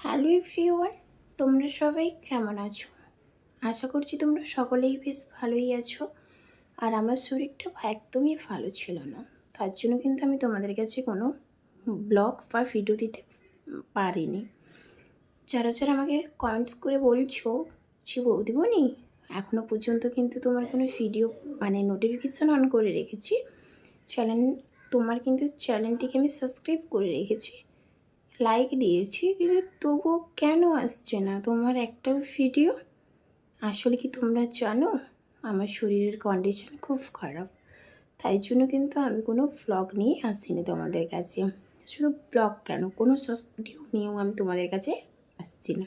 Hello everyone তোমরা সবাই কেমন আছো? আশা করছি তোমরা সকলেই বেশ ভালোই আছো। আর আমার শরীরটা একদমই ভালো ছিল না। তার জন্য কিন্তু আমি তোমাদের কাছে কোনো ব্লগ বা ভিডিও দিতে পারিনি। যারা যারা আমাকে কমেন্টস করে বলছো, ছি বৌদিমণি এখনও পর্যন্ত কিন্তু তোমার কোনো ভিডিও মানে নোটিফিকেশান অন করে রেখেছি। চ্যানেল তোমার কিন্তু চ্যানেলটিকে আমি সাবস্ক্রাইব করে রেখেছি। লাইক দিয়েছি, কিন্তু তবুও কেন আসছে না? তোমার একটাও ভিডিও আসলে কি তোমরা জানো? আমার শরীরের কন্ডিশন খুব খারাপ। তাই জন্য কিন্তু আমি কোনো ব্লগ নিয়ে আসিনি তোমাদের কাছে। শুধু ব্লগ কেন? কোনো ভিডিও নিয়েও আমি তোমাদের কাছে আসছি না।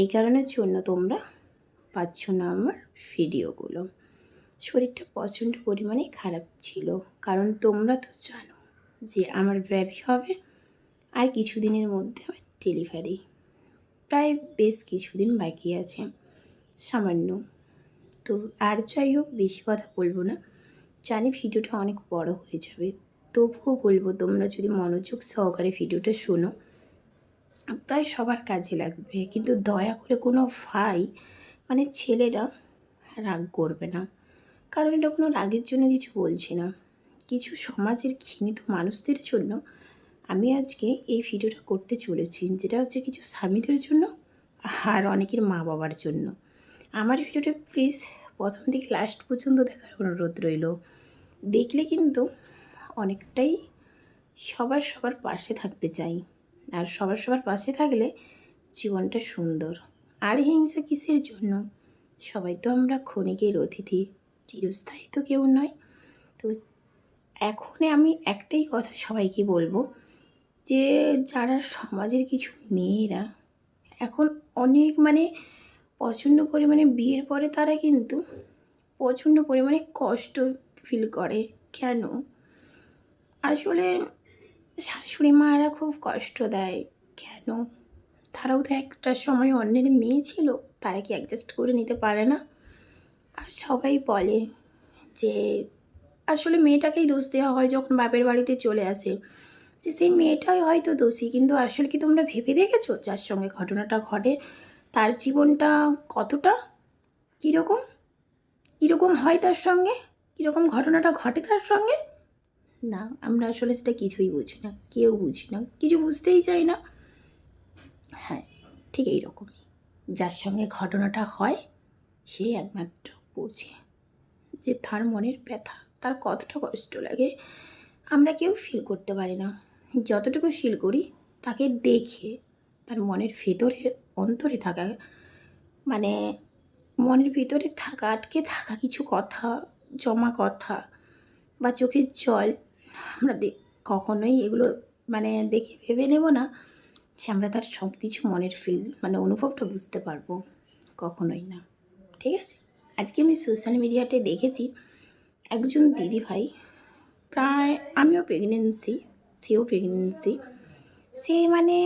এই কারণের জন্য তোমরা পাচ্ছ না আমার ভিডিওগুলো শরীরটা প্রচণ্ড পরিমাণে খারাপ ছিল। কারণ তোমরা তো জানো যে আমার ব্র্যাভি হবে আর কিছুদিনের মধ্যে ডেলিভারি। প্রায় বেশ কিছুদিন বাকি আছে। সামান্য। তো আর যাই হোক, বেশি কথা বলব না। জানি ভিডিওটা অনেক বড় হয়ে যাবে। তবুও বলব, তোমরা যদি মনোযোগ সহকারে ভিডিওটা শোনো, প্রায় সবার কাজে লাগবে। কিন্তু দয়া করে কোনো ভাই মানে ছেলেরা রাগ করবে না। কারণ এটা কোনো রাগের জন্য কিছু বলছি না। কিছু সমাজের ঘৃণিত মানুষদের জন্য আমি আজকে এই ভিডিওটা করতে চলেছি, যেটা হচ্ছে কিছু স্বামীদের জন্য আর অনেকের মা বাবার জন্য। আমার ভিডিওটা প্লিজ প্রথম থেকে লাস্ট পর্যন্ত দেখার অনুরোধ রইল। দেখলে কিন্তু অনেকটাই সবার সবার পাশে থাকতে চাই আর সবার সবার পাশে থাকলে জীবনটা সুন্দর। আর হিংসা কিসের জন্য? সবাই তো আমরা ক্ষণিকের অতিথি, চিরস্থায়ী তো কেউ নয়। তো এখন আমি একটাই কথা সবাইকে বলব যে যারা সমাজের কিছু মেয়েরা এখন অনেক মানে প্রচণ্ড পরিমাণে বিয়ের পরে তারা কিন্তু প্রচণ্ড পরিমাণে কষ্ট ফিল করে। কেন? আসলে শাশুড়ি মায়েরা খুব কষ্ট দেয়। কেন? তারাও তো একটা সময় অন্যের মেয়ে ছিল, তারা কি অ্যাডজাস্ট করে নিতে পারে না? আর সবাই বলে যে আসলে মেয়েটাকেই দোষ দেওয়া হয় যখন বাপের বাড়িতে চলে আসে। যে সেই মেয়েটাই হয়তো দোষী, কিন্তু আসলে কি তোমরা ভেবে দেখেছ যার সঙ্গে ঘটনাটা ঘটে? তার জীবনটা কতটা? কীরকম? কীরকম হয় তার সঙ্গে? কীরকম ঘটনাটা ঘটে তার সঙ্গে? না, আমরা আসলে সেটা কিছুই বুঝি না, কেউ বুঝি না, কিছু বুঝতেই চাই না। হ্যাঁ ঠিক এইরকমই। যার সঙ্গে ঘটনাটা হয়, সে একমাত্র বোঝে যে তার মনের ব্যথা, তার কতটা কষ্ট লাগে। আমরা কেউ ফিল করতে পারি না। যতটুকু ফিল করি, তাকে দেখে, তার মনের ভেতরে, অন্তরে থাকা মানে মনের ভিতরে থাকা, আটকে থাকা কিছু কথা, জমা কথা বা চোখের জল, আমরা কখনোই এগুলো মানে দেখে ভেবে নেব না যে আমরা তার সব কিছু মনের ফিল মানে অনুভবটা বুঝতে পারব কখনোই না। ঠিক আছে? আজকে আমি সোশ্যাল মিডিয়াতে দেখেছি একজন দিদি ভাই প্রায় আমিও প্রেগনেন্সি সেও প্রেগনেন্সি সে মানে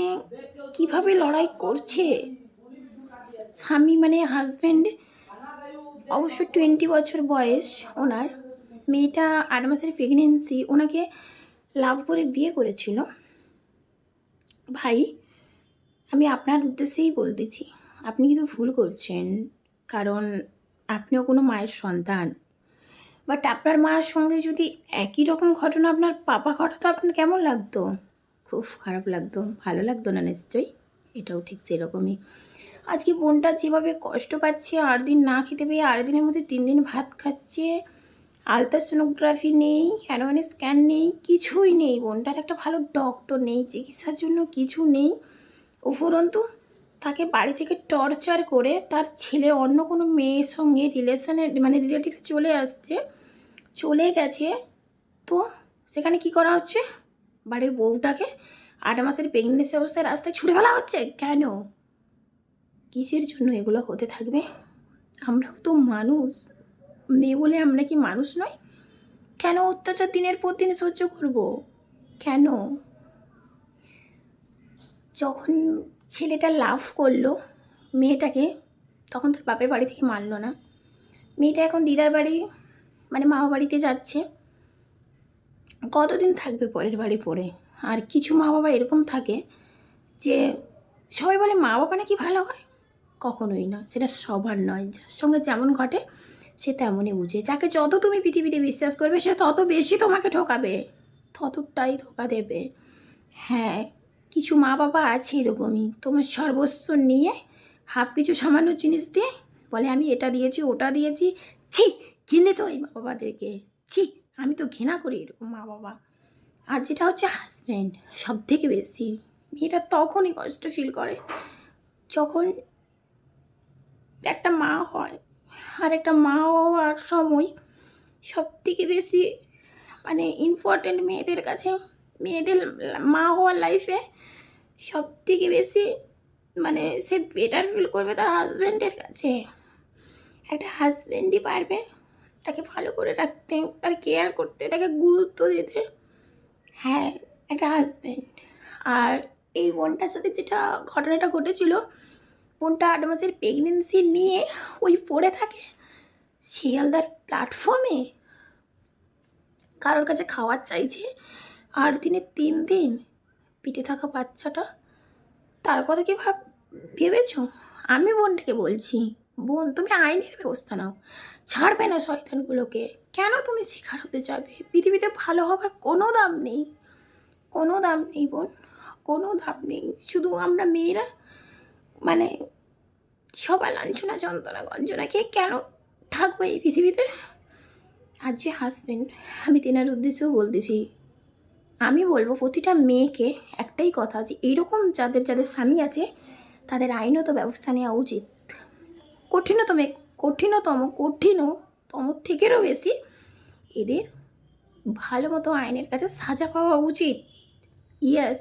কীভাবে লড়াই করছে? স্বামী মানে হাজব্যান্ড অবশ্য টোয়েন্টি বছর বয়স ওনার। মেয়েটা আট মাসের প্রেগনেন্সি ওনাকে লাভ করে বিয়ে করেছিল। ভাই, আমি আপনার উদ্দেশ্যেই বলতেছি, আপনি কিন্তু ভুল করছেন। কারণ আপনিও কোনো মায়ের সন্তান। বাট আপনার মায়ের সঙ্গে যদি একই রকম ঘটনা আপনার পাপা ঘটাতো, আপনার কেমন লাগতো? খুব খারাপ লাগতো, ভালো লাগতো না নিশ্চয়ই? এটাও ঠিক সেরকমই। আজকে বোনটা যেভাবে কষ্ট পাচ্ছে আর দিন না খেতে পেয়ে আট দিনের মধ্যে তিন দিন ভাত খাচ্ছে আলট্রাসোনোগ্রাফি নেই অ্যাডভান্স স্ক্যান নেই, কিছুই নেই। বোনটার একটা ভালো ডক্টর নেই, চিকিৎসার জন্য কিছু নেই। উপরন্তু তাকে বাড়ি থেকে টর্চার করে তার ছেলে অন্য কোনো মেয়ের সঙ্গে রিলেশনে মানে রিলেটিভে চলে আসছে। চলে গেছে। তো সেখানে কি করা হচ্ছে? বাড়ির বউটাকে আট মাসের প্রেগনেন্সি অবস্থায় রাস্তায় ছুটে ফেলা হচ্ছে? কেন? কিসের জন্য এগুলো হতে থাকবে? আমরাও তো মানুষ। মেয়ে বলে আমরা কি মানুষ নয় কেন অত্যাচার দিনের পর দিন সহ্য করব? কেন? যখন ছেলেটা লাভ করল মেয়েটাকে, তখন তোর বাপের বাড়ি থেকে মানলো না। মেয়েটা এখন দিদার বাড়ি মানে মামা বাড়িতে যাচ্ছে। কতদিন থাকবে পরের বাড়ি পড়ে? আর কিছু মা বাবা এরকম থাকে যে সবাই বলে, মা বাবা নাকি ভালো হয়? কখনোই না। সেটা সবার নয়। যার সঙ্গে যেমন ঘটে, সে তেমনই বুঝে। যাকে যত তুমি পৃথিবীতে বিশ্বাস করবে, সে তত বেশি তোমাকে ঠকাবে। ততটাই ধোকা দেবে। হ্যাঁ কিছু মা বাবা আছে এরকমই। তোমার সর্বস্ব নিয়ে হাফ কিছু সামান্য জিনিস দিয়ে বলে, আমি এটা দিয়েছি, ওটা দিয়েছি। ছি! ঘিনে তো এই মা বাবাদেরকে ছি, আমি তো ঘৃণা করি এরকম মা বাবা আর যেটা হচ্ছে হাজব্যান্ড সব থেকে বেশি, মেয়েটা তখনই কষ্ট ফিল করে যখন একটা মা হয় আর একটা মা হওয়ার সময় সব থেকে বেশি মানে ইম্পর্টেন্ট মেয়েদের কাছে, মেয়েদের মা হওয়ার লাইফে সব থেকে বেশি মানে সে বেটার ফিল করবে তার হাজব্যান্ডের কাছে। একটা হাজব্যান্ডই পারবে তাকে ভালো করে রাখতে, তার কেয়ার করতে, তাকে গুরুত্ব দিতে। হ্যাঁ একটা হাজব্যান্ড আর এই বোনটার সাথে যেটা ঘটনাটা ঘটেছিল, বোনটা আট মাসের প্রেগনেন্সি নিয়ে ওই পড়ে থাকে, শিয়ালদার প্ল্যাটফর্মে কারোর কাছে খাওয়ার চাইছে, আর দিনে তিন দিন পিঠে থাকা বাচ্চাটা। তার কথা কি ভাব, ভেবেছ? আমি বোনটাকে বলছি। বোন, তুমি আইনের ব্যবস্থা নাও। ছাড়বে না শয়তানগুলোকে। কেন তুমি শিকার হতে যাবে পৃথিবীতে ভালো হবার কোনো দাম নেই। কোনো দাম নেই বোন, কোনো দাম নেই। শুধু আমরা মেয়েরা মানে সবাই লাঞ্ছনা, যন্ত্রণা, গঞ্জনা খেয়ে কেন থাকব এই পৃথিবীতে? আর যে হাসবেন্ড আমি তেনার উদ্দেশ্যেও বলতেছি, আমি বলব প্রতিটা মেয়েকে একটাই কথা যে এইরকম যাদের যাদের স্বামী আছে, তাদের আইনত ব্যবস্থা নেওয়া উচিত। কঠিনতম কঠিনতম কঠিনতম থেকেও বেশি এদের ভালো মতো আইনের কাছে সাজা পাওয়া উচিত। ইয়াস,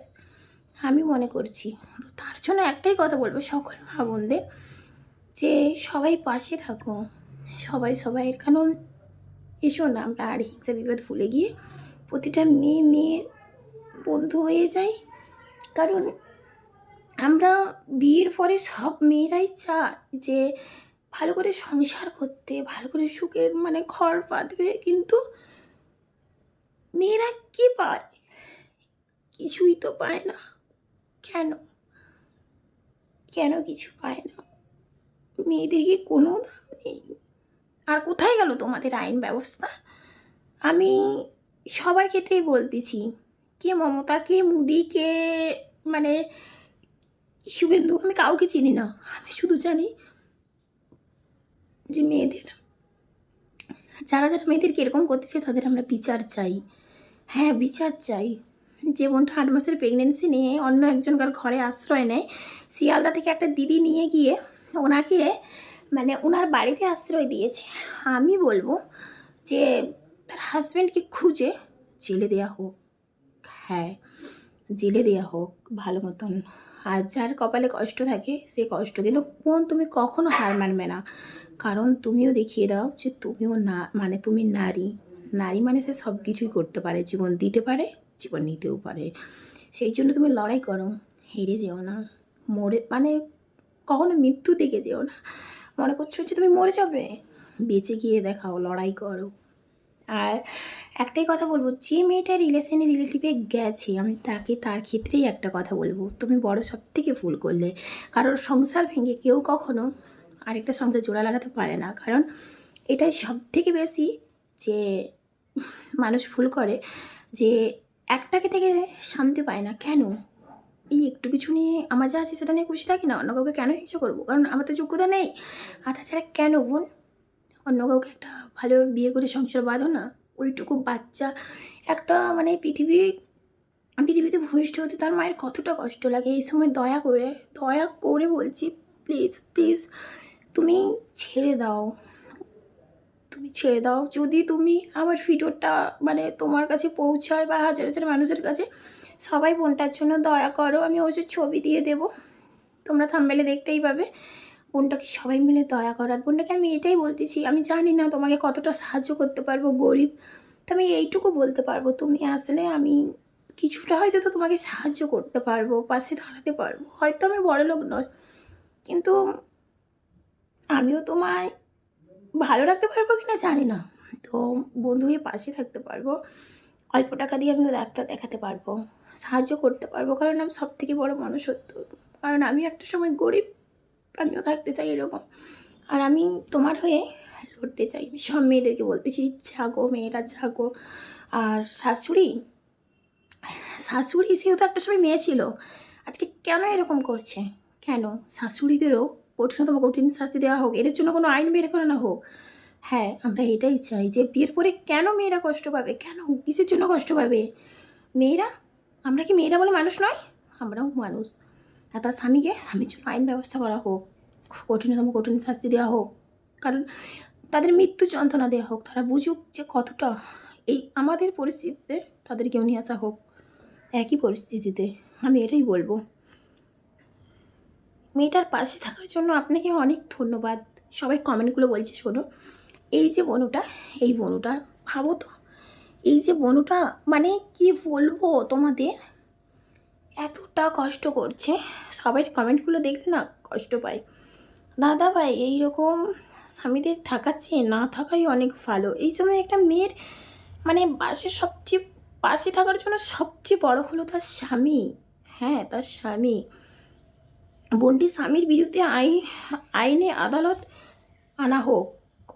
আমি মনে করছি। তো তার জন্য একটাই কথা বলব, সকল মা বোনদের, যে সবাই পাশে থাকো। সবাই সবাই কারণ এসো না, আমরা আর হিংসা বিবাদ ভুলে গিয়ে প্রতিটা মেয়ে মেয়ে বন্ধু হয়ে যাই। কারণ আমরা বিয়ের পরে সব মেয়েরাই চায় যে ভালো করে সংসার করতে, ভালো করে সুখের মানে ঘর বাঁধবে, কিন্তু মেয়েরা কি পায়? কিছুই তো পায় না। কেন? কেন কিছু পায় না? মেয়েদের কি কোনো দাম নেই? আর কোথায় গেল তোমাদের আইন ব্যবস্থা? আমি সবার ক্ষেত্রেই বলতেছি, কে মমতা, কে মুদি, কে মানে শুভেন্দু, আমি কাউকে চিনি না। আমি শুধু জানি যে মেয়েদের, যারা যারা মেয়েদেরকে এরকম করতেছে তাদের আমরা বিচার চাই। হ্যাঁ বিচার চাই। যে বোনটা আট মাসের প্রেগনেন্সি নিয়ে অন্য একজনকার ঘরে আশ্রয় নেয়, শিয়ালদা থেকে একটা দিদি নিয়ে গিয়ে ওনাকে মানে ওনার বাড়িতে আশ্রয় দিয়েছে। আমি বলব যে তার হাজব্যান্ডকে খুঁজে জেলে দেওয়া হোক। হ্যাঁ জেলে দেওয়া হোক, ভালো মতন। আর যার কপালে কষ্ট থাকে, সে কষ্ট কিন্তু বোন তুমি কখনো হার মানবে না। কারণ তুমিও দেখিয়ে দাও যে তুমিও না মানে তুমি নারী। নারী মানে সে সব কিছুই করতে পারে, জীবন দিতে পারে, জীবন নিতেও পারে। সেই জন্য তুমি লড়াই করো, হেরে যেও না। মরে মানে কখনো মৃত্যু দিকে যেও না। মনে করছ যে তুমি মরে যাবে? বেঁচে গিয়ে দেখাও, লড়াই করো। আর একটাই কথা বলব, যে মেয়েটা রিলেশনে রিলেটিভে গেছে, আমি তাকে তার ক্ষেত্রেই একটা কথা বলব, তুমি বড় সব থেকে ভুল করলে। কারোর সংসার ভেঙে কেউ কখনো আরেকটা সংসার জোড়া লাগাতে পারে না। কারণ এটাই সব থেকে বেশি যে মানুষ ভুল করে, যে একটাকে থেকে শান্তি পায় না। কেন? এই একটু কিছু নিয়ে আমার যা আছে সেটা নিয়ে খুশি থাকি না, অন্য কাউকে কেন হিংসা করব? কারণ আমার তো যোগ্যতা নেই। আর তাছাড়া কেন বোন? অন্য কাউকে একটা ভালো বিয়ে করে সংসার বাঁধো না, ওইটুকু বাচ্চা একটা মানে পৃথিবী, পৃথিবীতে ভূমিষ্ঠ হতে তার মায়ের কতটা কষ্ট লাগে? এই সময় দয়া করে দয়া করে বলছি প্লিজ প্লিজ তুমি ছেড়ে দাও। তুমি ছেড়ে দাও। যদি তুমি আমার ভিডিওটা মানে তোমার কাছে পৌঁছায় বা হাজার হাজার মানুষের কাছে, সবাই বোনটার জন্য দয়া করো, আমি অবশ্য ছবি দিয়ে দেবো। তোমরা থামবেলে দেখতেই পাবে। বোনটাকে সবাই মিলে দয়া করার বোনটাকে আমি এটাই বলতেছি, আমি জানি না তোমাকে কতটা সাহায্য করতে পারব গরিব, তো আমি এইটুকু বলতে পারব, তুমি আসলে আমি কিছুটা হয়তো তো তোমাকে সাহায্য করতে পারব, পাশে দাঁড়াতে পারব, হয়তো আমি বড় লোক নয় কিন্তু আমিও তোমায় ভালো রাখতে পারব কি না জানি না, তো বন্ধু হয়ে পাশে থাকতে পারব, অল্প টাকা দিয়ে আমিও ডাক্তার দেখাতে পারব, সাহায্য করতে পারব, কারণ আমি সব থেকে বড় মনুষ্যত্ব, কারণ আমি একটা সময় গরিব আমিও থাকতে চাই এরকম। আর আমি তোমার হয়ে লড়তে চাই। সব মেয়েদেরকে বলতেছি জাগো মেয়েরা, জাগো। আর শাশুড়ি? শাশুড়ি সেও তো একটা সময় মেয়ে ছিল। আজকে কেন এরকম করছে? কেন? শাশুড়িদেরও কঠিনতম কঠিন শাস্তি দেওয়া হোক, এদের জন্য কোনো আইন বের করানো হোক। হ্যাঁ আমরা এটাই চাই যে বিয়ের পরে কেন মেয়েরা কষ্ট পাবে? কেন কিসের জন্য কষ্ট পাবে? মেয়েরা? আমরা কি মেয়েরা বলে মানুষ নয়? আমরাও মানুষ। আর তার স্বামীকে, স্বামীর জন্য আইন ব্যবস্থা করা হোক কঠিনতম কঠিন শাস্তি দেওয়া হোক, কারণ তাদের মৃত্যু যন্ত্রণা দেওয়া হোক, তারা বুঝুক যে কতটা এই আমাদের পরিস্থিতিতে তাদেরকেও নিয়ে আসা হোক। একই পরিস্থিতিতে, আমি এটাই বলব। মেয়েটার পাশে থাকার জন্য আপনাকে অনেক ধন্যবাদ। সবাই কমেন্টগুলো বলছে, শোনো। এই যে বনুটা, এই বনুটা, ভাবো তো। এই যে বনুটা মানে কি বলব তোমাদের? এতটা কষ্ট করছে, সবাই কমেন্টগুলো দেখলে না কষ্ট পায়। দাদা ভাই, এইরকম স্বামীদের থাকার চেয়ে না থাকাই অনেক ভালো। এই সময় একটা মেয়ের মানে বাসে সবচেয়ে পাশে থাকার জন্য সবচেয়ে বড় হলো তার স্বামী। হ্যাঁ তার স্বামী। বোনটির স্বামীর বিরুদ্ধে আইন, আইনে আদালত আনা হোক।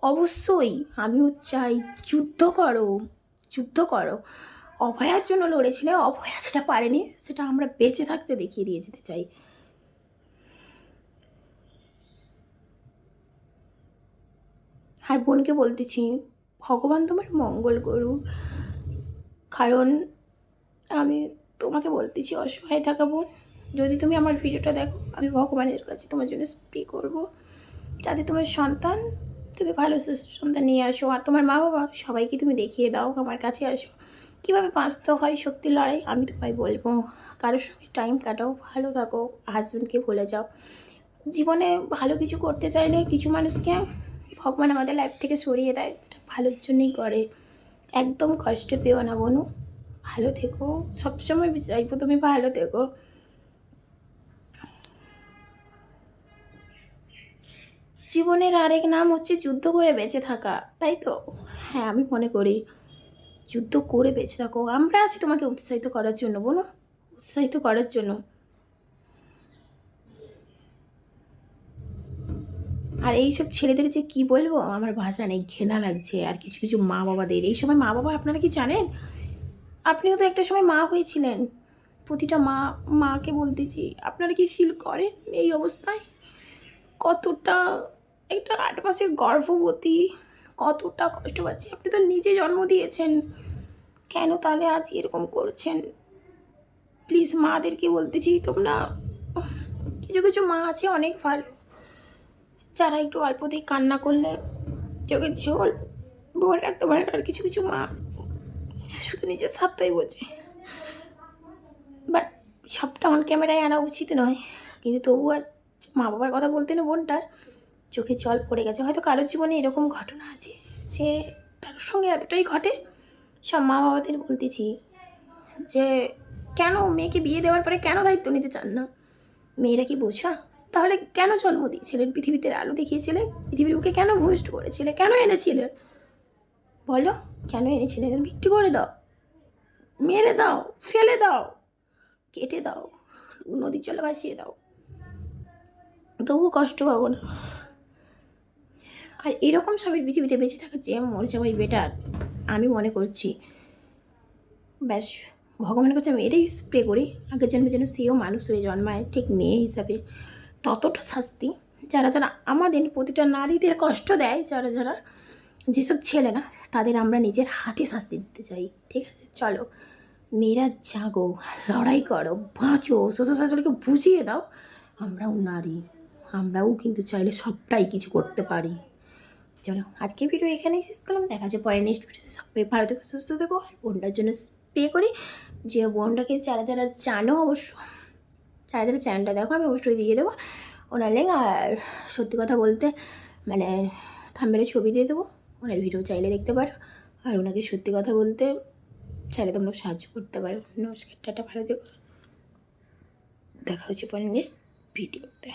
অবশ্যই, আমিও চাই, যুদ্ধ করো যুদ্ধ করো। অভয়ার জন্য লড়েছিলে, অভয়া সেটা পারেনি, সেটা আমরা বেঁচে থাকতে দেখিয়ে দিয়ে যেতে চাই। আর বোনকে বলতেছি, ভগবান তোমার মঙ্গল করুক। কারণ আমি তোমাকে বলতেছি, অসহায় থাকা বোন, যদি তুমি আমার ভিডিওটা দেখো, আমি ভগবানের কাছে তোমার জন্য স্প্রে করব। যাতে তোমার সন্তান, তুমি ভালো সন্তান নিয়ে আসো, আর তোমার মা বাবা সবাইকে তুমি দেখিয়ে দাও, আমার কাছে আসো। কীভাবে বাঁচতে হয় শক্তির লড়াই? আমি তোমায় বলব, কারোর সঙ্গে টাইম কাটাও, ভালো থাকো হাজব্যান্ডকে ভুলে যাও। জীবনে ভালো কিছু করতে চাইলে কিছু মানুষকে ভগবান আমাদের লাইফ থেকে সরিয়ে দেয়, সেটা ভালোর জন্যই করে। একদম কষ্ট পেও না বনু, ভালো থেকো। সবসময় চাইব তুমি ভালো থেকো। জীবনের আরেক নাম হচ্ছে যুদ্ধ করে বেঁচে থাকা, তাই তো? হ্যাঁ আমি মনে করি। যুদ্ধ করে বেঁচে থাকো। আমরা আছি তোমাকে উৎসাহিত করার জন্য, বলো? উৎসাহিত করার জন্য। আর এইসব ছেলেদের যে কি বলব? আমার ভাষা নেই ঘেনা লাগছে, আর কিছু কিছু মা বাবাদের এই সময় মা বাবা আপনারা কি জানেন? আপনিও তো একটা সময় মা হয়েছিলেন। প্রতিটা মা, মাকে বলতেছি, আপনারা কি ফিল করেন এই অবস্থায়? কতটা একটা আট মাসের গর্ভবতী কতটা কষ্ট পাচ্ছি। আপনি তো নিজে জন্ম দিয়েছেন। কেন তাহলে আজ এরকম করছেন? প্লিজ মাদেরকে বলতেছি, তোমরা কিছু কিছু মা আছে অনেক ভালো। যারা একটু অল্পতেই কান্না করলে চোখের ঝোল ভরে রাখতে পারে আর কিছু কিছু মা শুধু নিজের স্বার্থই বোঝে। বাট সবটা অন ক্যামেরায় আনা উচিত নয়। কিন্তু তবু আর মা বাবার কথা বলতে না বোনটার। চোখে জল পড়ে গেছে। হয়তো কারোর জীবনে এরকম ঘটনা আছে যে তার সঙ্গে এতটাই ঘটে। সব মা বাবাদের বলতেছি যে, কেন মেয়েকে বিয়ে দেওয়ার পরে কেন দায়িত্ব নিতে চান না? মেয়েরা কি বোঝা? তাহলে কেন জন্ম দিয়েছিলেন? পৃথিবীতে আলো দেখিয়েছিলে পৃথিবীর বুকে কেন ভূমিষ্ঠ করেছিলে কেন এনেছিলে বলো, কেন এনেছিলেন? বিক্রি করে দাও। মেরে দাও, ফেলে দাও, কেটে দাও, নদীর জলে ভাসিয়ে দাও। তবুও কষ্ট পাবো না। আর এরকম সবের পৃথিবীতে বেঁচে থাকার চেয়ে মরে যাওয়াই বেটার আমি মনে করছি। ব্যাস, ভগবানের কাছে আমি এটাই স্প্রে করি, আগের জন্মে যেন সেও মানুষ হয়ে জন্মায়, ঠিক মেয়ে হিসাবে। ততটা শাস্তি, যারা যারা আমাদের প্রতিটা নারীদের কষ্ট দেয়, যারা যারা যেসব ছেলে না, তাদের আমরা নিজের হাতে শাস্তি দিতে চাই, ঠিক আছে? চলো, মেয়েরা জাগো, লড়াই করো, বাঁচো শ্বশুর শাশুড়িকে বুঝিয়ে দাও, আমরাও নারী, আমরাও কিন্তু চাইলে সবটাই কিছু করতে পারি। চলো আজকে ভিডিও এখানেই শেষ করলাম। দেখা যাচ্ছে পরে নেক্সট ভিডিওতে সবাই ভালো থেকো, সুস্থ থেকো, আর বোনটার জন্য স্প্রে করি যে বোনটাকে যারা যারা জানো অবশ্য, যারা যারা চ্যানেলটা দেখো, আমি অবশ্যই দিয়ে দেবো ওনার লিঙ্ক আর সত্যি কথা বলতে মানে থাম্বেলে ছবি দিয়ে দেবো, ওনার ভিডিও চাইলে দেখতে পারো। আর ওনাকে সত্যি কথা বলতে, চাইলে তোমরা সাহায্য করতে পারো। নমস্কার, টাটা, ভালো থেকো। দেখা হচ্ছে পরে নেক্সট ভিডিওতে